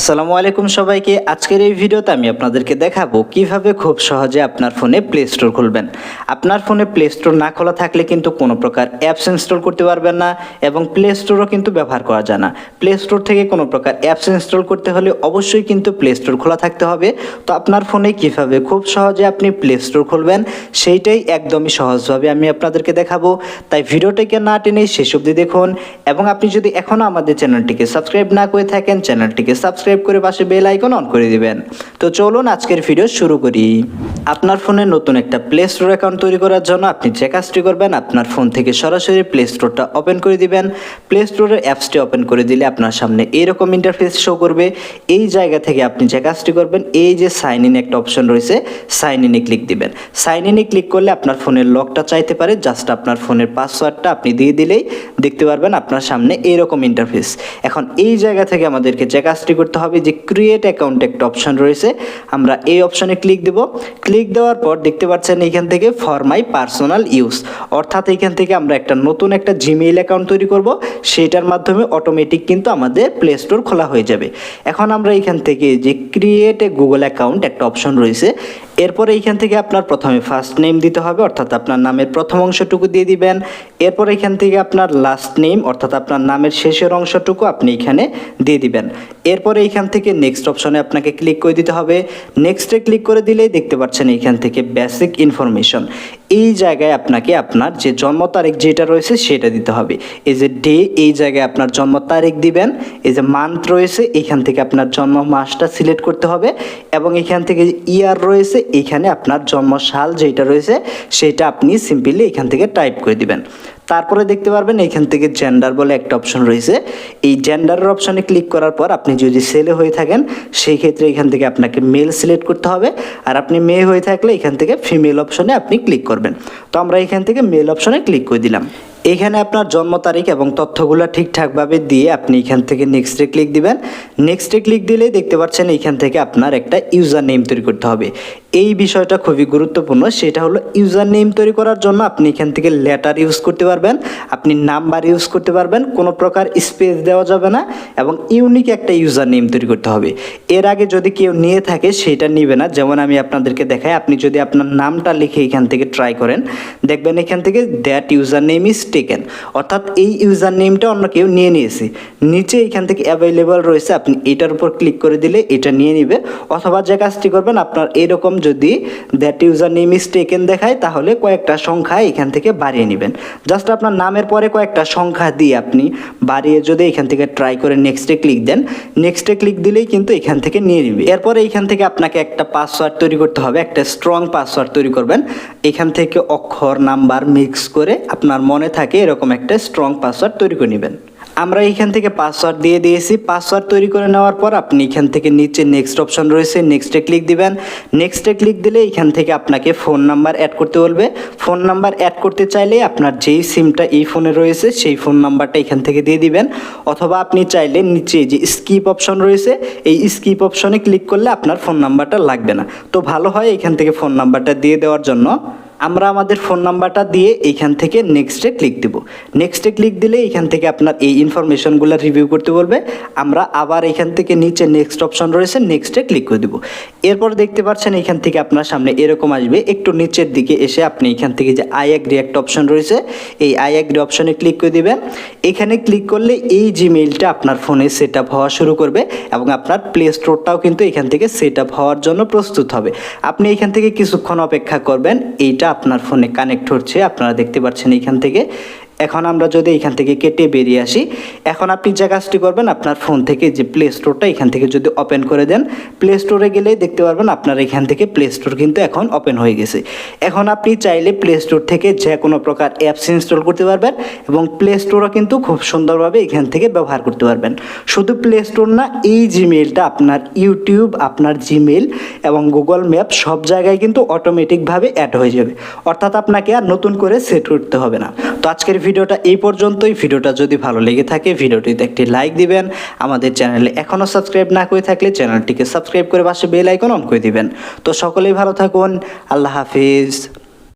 আসসালামু আলাইকুম সবাইকে। আজকের এই ভিডিওতে আমি আপনাদেরকে দেখাবো কীভাবে খুব সহজে আপনার ফোনে প্লে স্টোর খুলবেন। আপনার ফোনে প্লে স্টোর না খোলা থাকলে কিন্তু কোনো প্রকার অ্যাপস ইনস্টল করতে পারবেন না এবং প্লে স্টোরও কিন্তু ব্যবহার করা যায় না। প্লে স্টোর থেকে কোনো প্রকার অ্যাপস ইনস্টল করতে হলে অবশ্যই কিন্তু প্লে স্টোর খোলা থাকতে হবে। তো আপনার ফোনে কীভাবে খুব সহজে আপনি প্লে স্টোর খুলবেন, সেইটাই একদমই সহজভাবে আমি আপনাদেরকে দেখাবো। তাই ভিডিওটিকে না টেনে শেষ অবধি দেখুন এবং আপনি যদি এখনও আমাদের চ্যানেলটিকে সাবস্ক্রাইব না করে থাকেন, চ্যানেলটিকে সাবস্ক্রাইব করে পাশে বেল আইকন অন করে দিবেন। তো চলুন আজকের ভিডিও শুরু করি। আপনার ফোনে নতুন একটা প্লে স্টোর অ্যাকাউন্ট তৈরি করার জন্য আপনি যে কাজটি করবেন, আপনার ফোন থেকে সরাসরি প্লে স্টোরটা ওপেন করে দিবেন। প্লে স্টোরের অ্যাপসটি ওপেন করে দিলে আপনার সামনে এরকম ইন্টারফেস শো করবে। এই জায়গা থেকে আপনি যে কাজটি করবেন, এই যে সাইন ইন একটা অপশন রয়েছে সাইন ইনে ক্লিক দিবেন। সাইন ইনে ক্লিক করলে আপনার ফোনের লকটা চাইতে পারে জাস্ট আপনার ফোনের পাসওয়ার্ডটা আপনি দিয়ে দিলেই দেখতে পারবেন আপনার সামনে এইরকম ইন্টারফেস এখন এই জায়গা থেকে আমাদেরকে যে কাজটি করতে হবে, যে ক্রিয়েট অ্যাকাউন্ট একটা অপশন রয়েছে, আমরা এই অপশনে ক্লিক দেব। ক্লিক দেওয়ার পর দেখতে পাচ্ছেন এখান থেকে ফর মাই পার্সোনাল ইউজ অর্থাৎ এখান থেকে আমরা একটা নতুন একটা জিমেইল অ্যাকাউন্ট তৈরি করব, সেটার মাধ্যমে অটোমেটিক কিন্তু আমাদের প্লে স্টোর খোলা হয়ে যাবে। এখন আমরা এখান থেকে যে ক্রিয়েট এ গুগল অ্যাকাউন্ট একটা অপশন রয়েছে। এরপরে এইখান থেকে আপনার প্রথমে ফার্স্ট নেম দিতে হবে, অর্থাৎ আপনার নামের প্রথম অংশটুকু দিয়ে দিবেন। এরপর এখান থেকে আপনার লাস্ট নেম অর্থাৎ আপনার নামের শেষের অংশটুকু আপনি এখানে দিয়ে দিবেন। এরপরে এইখান থেকে নেক্সট অপশনে আপনাকে ক্লিক করে দিতে হবে। নেক্সটে ক্লিক করে দিলেই দেখতে পাচ্ছেন এইখান থেকে বেসিক ইনফরমেশন এই জায়গায় আপনাকে আপনার যে জন্ম তারিখ যেটা রয়েছে সেটা দিতে হবে। এই যে ডে, এই জায়গায় আপনার জন্ম তারিখ দিবেন। এই যে মান্থ রয়েছে, এখান থেকে আপনার জন্ম মাসটা সিলেক্ট করতে হবে এবং এখান থেকে ইয়ার রয়েছে, এখানে আপনার জন্ম সাল যেটা রয়েছে, সেটা আপনি সিম্পলি এখান থেকে টাইপ করে দিবেন। তারপরে দেখতে পারবেন এখান থেকে জেন্ডার বলে একটা অপশন রয়েছে। এই জেন্ডারের অপশনে ক্লিক করার পর আপনি যদি ছেলে হয়ে থাকেন, সেই ক্ষেত্রে এখান থেকে আপনাকে মেল সিলেক্ট করতে হবে। আর আপনি মেয়ে হয়ে থাকলে এখান থেকে ফিমেল অপশনে আপনি ক্লিক করবেন। তো আমরা এখান থেকে মেল অপশনে ক্লিক করে দিলাম। এখানে আপনার জন্ম তারিখ এবং তথ্যগুলো ঠিকঠাকভাবে দিয়ে আপনি এখান থেকে নেক্সটে ক্লিক দিবেন। নেক্সটে ক্লিক দিলেই দেখতে পাচ্ছেন এখান থেকে আপনার একটা ইউজার নেম তৈরি করতে হবে। এই বিষয়টা খুবই গুরুত্বপূর্ণ, সেটা হলো ইউজার নেম তৈরি করার জন্য আপনি এখান থেকে লেটার ইউজ করতে পারবেন, আপনি নাম্বার ইউজ করতে পারবেন, কোনো প্রকার স্পেস দেওয়া যাবে না এবং ইউনিক একটা ইউজার নেম তৈরি করতে হবে। এর আগে যদি কেউ নিয়ে থাকে, সেটা নিবে না। যেমন আমি আপনাদেরকে দেখাই, আপনি যদি আপনার নামটা লিখে এখান থেকে ট্রাই করেন, দেখবেন এখান থেকে that user name is taken অর্থাৎ এই ইউজার নেমটা অন্য কেউ নিয়ে নিয়েছে। নিচে এখান থেকে অ্যাভেলেবল রয়েছে, আপনি এটার উপর ক্লিক করে দিলে এটা নিয়ে নিবে। অথবা যে কাজটি করবেন, আপনার এরকম যদি that user name is taken দেখায়, তাহলে কয়েকটা সংখ্যা এখান থেকে বাড়িয়ে নেবেন। জাস্ট আপনার নামের পরে কয়েকটা সংখ্যা দিয়ে আপনি বাড়িয়ে যদি এখান থেকে ট্রাই করে নেক্সটে ক্লিক দেন নেক্সটে ক্লিক দিলেই কিন্তু এখান থেকে নিয়ে নিবে। এরপরে এখান থেকে আপনাকে একটা পাসওয়ার্ড তৈরি করতে হবে, একটা স্ট্রং পাসওয়ার্ড তৈরি করবেন। এখান থেকে অক্ষর, নাম্বার মিক্স করে আপনার মনে থাকে এরকম একটা স্ট্রং পাসওয়ার্ড তৈরি করে নেবেন। আমরা এখান থেকে পাসওয়ার্ড দিয়ে দিয়েছি। পাসওয়ার্ড তৈরি করে নেওয়ার পর আপনি এখান থেকে নিচে নেক্সট অপশন রয়েছে। নেক্সটে ক্লিক দিবেন। নেক্সটে ক্লিক দিলে এখান থেকে আপনাকে ফোন নাম্বার অ্যাড করতে বলবে। ফোন নাম্বার অ্যাড করতে চাইলে আপনার যেই সিমটা এই ফোনে রয়েছে, সেই ফোন নাম্বারটা এখান থেকে দিয়ে দিবেন। অথবা আপনি চাইলে নিচে যে স্কিপ অপশন রয়েছে, এই স্কিপ অপশনে ক্লিক করলে আপনার ফোন নাম্বারটা লাগবে না। তো ভালো হয় এখান থেকে ফোন নাম্বারটা দিয়ে দেওয়ার জন্য। আমরা আমাদের ফোন নাম্বারটা দিয়ে এইখান থেকে নেক্সটে ক্লিক দেব। নেক্সটে ক্লিক দিলে এখান থেকে আপনার এই ইনফরমেশনগুলো রিভিউ করতে বলবে। আমরা আবার এখান থেকে নিচে নেক্সট অপশন রয়েছে নেক্সটে ক্লিক করে দেবো। এরপর দেখতে পাচ্ছেন এখান থেকে আপনার সামনে এরকম আসবে। একটু নিচের দিকে এসে আপনি এখান থেকে যে আই অ্যাগ্রি একটা অপশন রয়েছে, এই আই অ্যাগ্রি অপশনে ক্লিক করে দিবেন। এখানে ক্লিক করলে এই জিমেইলটা আপনার ফোনে সেট আপ হওয়া শুরু করবে এবং আপনার প্লে স্টোরটাও কিন্তু এখান থেকে সেট আপ হওয়ার জন্য প্রস্তুত হবে। আপনি এখান থেকে কিছুক্ষণ অপেক্ষা করবেন, এইটা আপনার ফোনে কানেক্ট হচ্ছে আপনারা দেখতে পাচ্ছেন এখান থেকে। এখন আমরা যদি এখান থেকে কেটে বেরিয়ে আসি, এখন আপনি যে কাজটি করবেন, আপনার ফোন থেকে যে প্লে স্টোরটা এখান থেকে যদি ওপেন করে দেন প্লে স্টোরে গেলেই দেখতে পারবেন আপনার এখান থেকে প্লে স্টোর কিন্তু এখন ওপেন হয়ে গেছে। এখন আপনি চাইলে প্লে স্টোর থেকে যে কোনো প্রকার অ্যাপস ইনস্টল করতে পারবেন এবং প্লে স্টোরও কিন্তু খুব সুন্দরভাবে এখান থেকে ব্যবহার করতে পারবেন। শুধু প্লে স্টোর না, এই জিমেলটা আপনার ইউটিউব আপনার জিমেল এবং গুগল ম্যাপ সব জায়গায় কিন্তু অটোমেটিকভাবে অ্যাড হয়ে যাবে। অর্থাৎ আপনাকে আর নতুন করে সেট করতে হবে না। তো আজকের ভিডিওটা এই পর্যন্তই। ভিডিওটা যদি ভালো লেগে থাকে, ভিডিওটিতে একটি লাইক দিবেন। আমাদের চ্যানেলে এখনও সাবস্ক্রাইব না করে থাকলে চ্যানেলটিকে সাবস্ক্রাইব করে পাশে বেল আইকন অন করে দিবেন। তো সকলেই ভালো থাকুন। আল্লাহ হাফিজ।